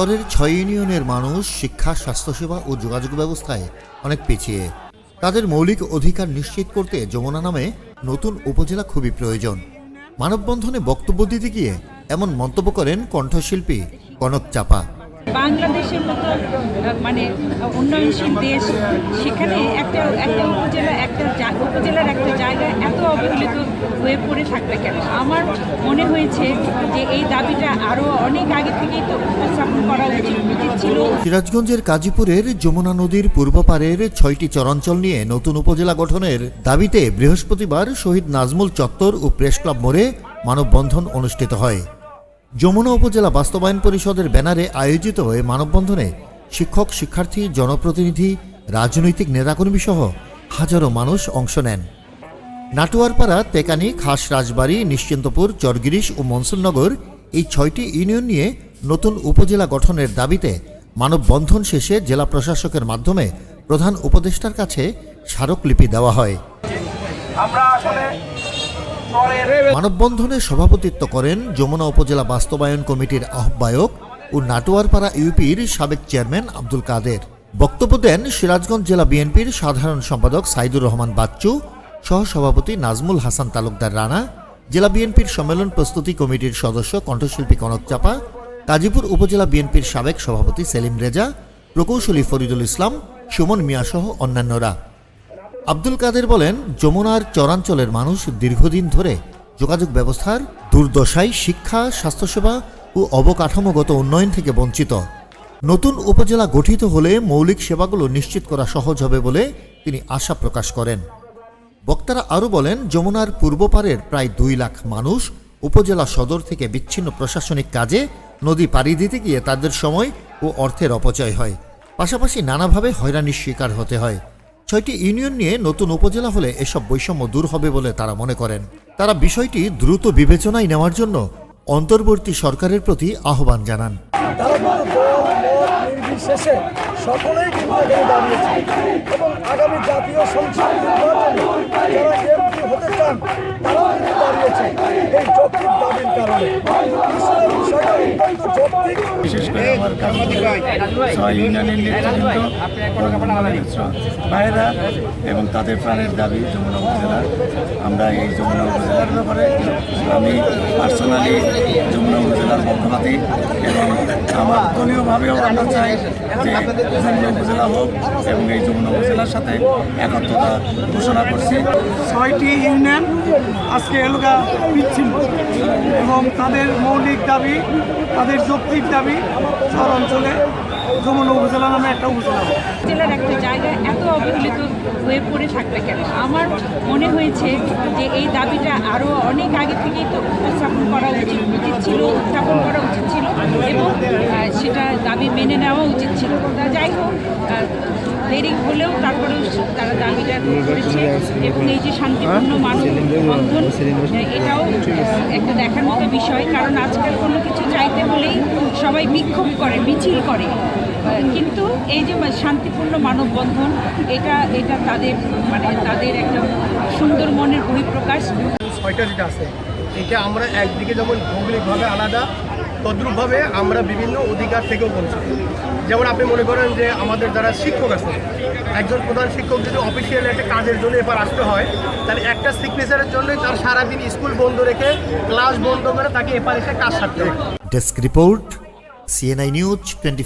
চরের ছয় ইউনিয়নের মানুষ শিক্ষা, স্বাস্থ্যসেবা ও যোগাযোগ ব্যবস্থায় অনেক পিছিয়ে। তাদের মৌলিক অধিকার নিশ্চিত করতে যমুনা নামে নতুন উপজেলা খুবই প্রয়োজন। মানববন্ধনে বক্তব্য দিতে গিয়ে এমন মন্তব্য করেন কণ্ঠশিল্পী কনক চাপা। বাংলাদেশের মতো মানে উন্নয়নশীল দেশ, সেখানে একটা একটা উপজেলা, একটা উপজেলার একটা জায়গা এত অবহেলিত হয়ে পড়ে থাকবে কেন? আমার মনে হয়েছে যে এই দাবিটা আরও অনেক আগে থেকেই তো উপস্থাপন করা উচিত সিরাজগঞ্জের কাজীপুরের যমুনা নদীর পূর্ব পারের ছয়টি চরাঞ্চল নিয়ে নতুন উপজেলা গঠনের দাবিতে বৃহস্পতিবার শহীদ নাজমুল চত্বর ও প্রেস ক্লাব মোড়ে মানববন্ধন অনুষ্ঠিত হয়। যমুনা উপজেলা বাস্তবায়ন পরিষদের ব্যানারে আয়োজিত হয়ে মানববন্ধনে শিক্ষক, শিক্ষার্থী, জনপ্রতিনিধি, রাজনৈতিক নেতাকর্মী সহ হাজারো মানুষ অংশ নেন। নাটুয়ারপাড়া, তেকানি, খাস রাজবাড়ী, নিশ্চিন্তপুর, চরগিরিশ ও মনসুরনগর এই ছয়টি ইউনিয়ন নিয়ে নতুন উপজেলা গঠনের দাবিতে মানববন্ধন শেষে জেলা প্রশাসকের মাধ্যমে প্রধান উপদেষ্টার কাছে স্মারকলিপি দেওয়া হয়। আমরা আসলে মানববন্ধনে সভাপতিত্ব করেন যমুনা উপজেলা বাস্তবায়ন কমিটির আহ্বায়ক ও নাটোয়ারপাড়া ইউপির সাবেক চেয়ারম্যান আব্দুল কাদের। বক্তব্য দেন সিরাজগঞ্জ জেলা বিএনপির সাধারণ সম্পাদক সাইদুর রহমান বাচ্চু, সহসভাপতি নাজমুল হাসান তালুকদার রানা, জেলা বিএনপির সম্মেলন প্রস্তুতি কমিটির সদস্য কণ্ঠশিল্পী কনক চাপা কাজীপুর উপজেলা বিএনপির সাবেক সভাপতি সেলিম রেজা, প্রকৌশলী ফরিদুল ইসলাম, সুমন মিয়াসহ অন্যান্যরা। আব্দুল কাদের বলেন, যমুনার চরাঞ্চলের মানুষ দীর্ঘদিন ধরে যোগাযোগ ব্যবস্থার দুর্দশায় শিক্ষা, স্বাস্থ্যসেবা ও অবকাঠামোগত উন্নয়ন থেকে বঞ্চিত। নতুন উপজেলা গঠিত হলে মৌলিক সেবাগুলো নিশ্চিত করা সহজ হবে বলে তিনি আশা প্রকাশ করেন। বক্তারা আরও বলেন, যমুনার পূর্ব পারের প্রায় দুই লাখ মানুষ উপজেলা সদর থেকে বিচ্ছিন্ন প্রশাসনিক কাজে নদী পাড়ি দিতে গিয়ে তাদের সময় ও অর্থের অপচয় হয়। পাশাপাশি নানাভাবে হয়রানির শিকার হতে হয়। ছয়টি ইউনিয়ন নিয়ে নতুন উপজেলা হলে এসব বৈষম্য দূর হবে বলে তারা মনে করেন। তারা বিষয়টি দ্রুত বিবেচনায় নেওয়ার জন্য অন্তর্বর্তী সরকারের প্রতি আহ্বান জানান। সকলেই কিন্তু এবং আগামী জাতীয় সংসদ নির্বাচনে যারা এমপি হতে চান, তারাও কিন্তু দাঁড়িয়েছে। এই দাবির কারণে আসলে বিষয়টা অত্যন্ত যৌক্তিক বিশেষ করে আমার কাছে ছয় ইউনিয়নের নেতৃবৃন্দ ভাইরা এবং তাদের প্রাণের দাবি যমুনা উপজেলার। আমরা এই যমুনা উপজেলার ব্যাপারে আমি পার্সোনালি যমুনা পক্ষপাতী এবং আমার দলীয়ভাবেও আমরা চাই যে যমুনা উপজেলা হোক এবং এই যমুনা উপজেলার সাথে একত্রতা ঘোষণা করছি। ছয়টি ইউনিয়ন আজকে এলাকা বিচ্ছিন্ন এবং তাদের মৌলিক দাবি, তাদের যৌক্তিক দাবি শহর অঞ্চলে যমুনা উপজেলা নামে একটা উপজেলা। জেলার একটা জায়গা এত অবহেলিত হয়ে পড়ে থাকবে কেন? আমার মনে হয়েছে যে এই দাবিটা আরও অনেক আগে থেকেই তো উপস্থাপন করা উচিত উচিত ছিল, উত্থাপন করা উচিত ছিল এবং সেটা দাবি মেনে নেওয়া উচিত ছিল। যাই হোক দেরি হলেও তারপরেও তারা দাবিটা করেছে এবং এই যে শান্তিপূর্ণ মানববন্ধন, এটাও একটা দেখার মতো বিষয়, কারণ আজকাল কোনো কিছু চাইতে হলেই সবাই বিক্ষোভ করে মিছিল করে। কিন্তু এই যে শান্তিপূর্ণ মানববন্ধন এটা এটা তাদের মানে তাদের একটা সুন্দর মনের বহিঃপ্রকাশ। ছয়টা যেটা আছে এটা আমরা একদিকে যেমন ভৌগোলিকভাবে আলাদা তদ্রূপভাবে আমরা বিভিন্ন অধিকার থেকেও বঞ্চিত। যেমন আপনি মনে করেন যে আমাদের যারা শিক্ষক আছে একজন প্রধান শিক্ষক যদি অফিসিয়াল একটা কাজের জন্য এবার আসতে হয় তাহলে একটা সিগনেচারের জন্যই তার সারাদিন স্কুল বন্ধ রেখে ক্লাস বন্ধ করে তাকে এপার এসে কাজ সারতে হয়। Desk report CNI news twenty